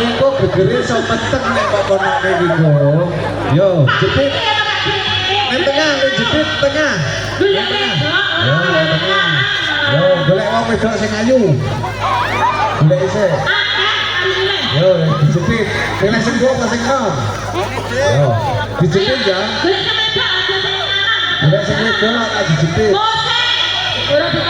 Ibo, kagiri sa patang na mapanakay ni ko. Yo, jipit. Ang tanga, ang jipit, tanga. Gulay mo Yo, tanga. Yo, gulay mo may sa ayo. Gulay isa. Yo, jipit. Kaya sa ko pa sa Yo, jipit ya. Gulay sa mga pa. Gulay sa mga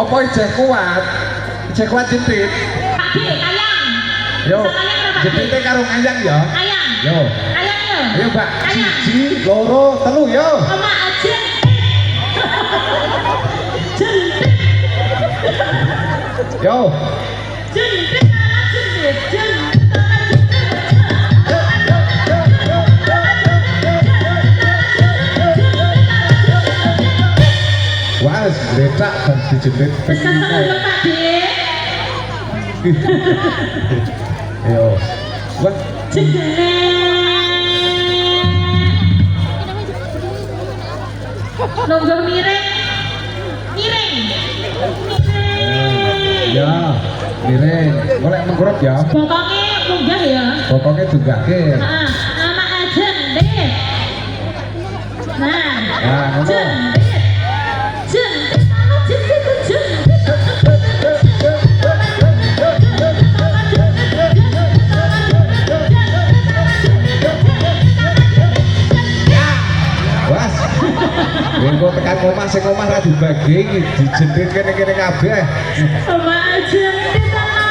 Apa ijeh kuat? Ijeh kuat jepit. Yo, jepite karo ngayang ya. Yo. Ayo, Mbak. Siji, loro, telu yo. Oma aja. Yo. Gledrak dan dijepit De. Yo. Wah, Jendit. Nunggu miring. Miring. Ya. Miring. Golek mengkurep ya. Bokongnya munggah ya. Pokoknya juga ke. Nah, nama aja Jendit. Nah. Nah, ngono. Sing omah ra dibagi dijendit kene-kene kabeh. Sama jendit ala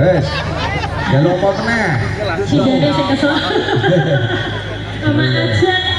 Wes. Ya lupa meneh. Sama aja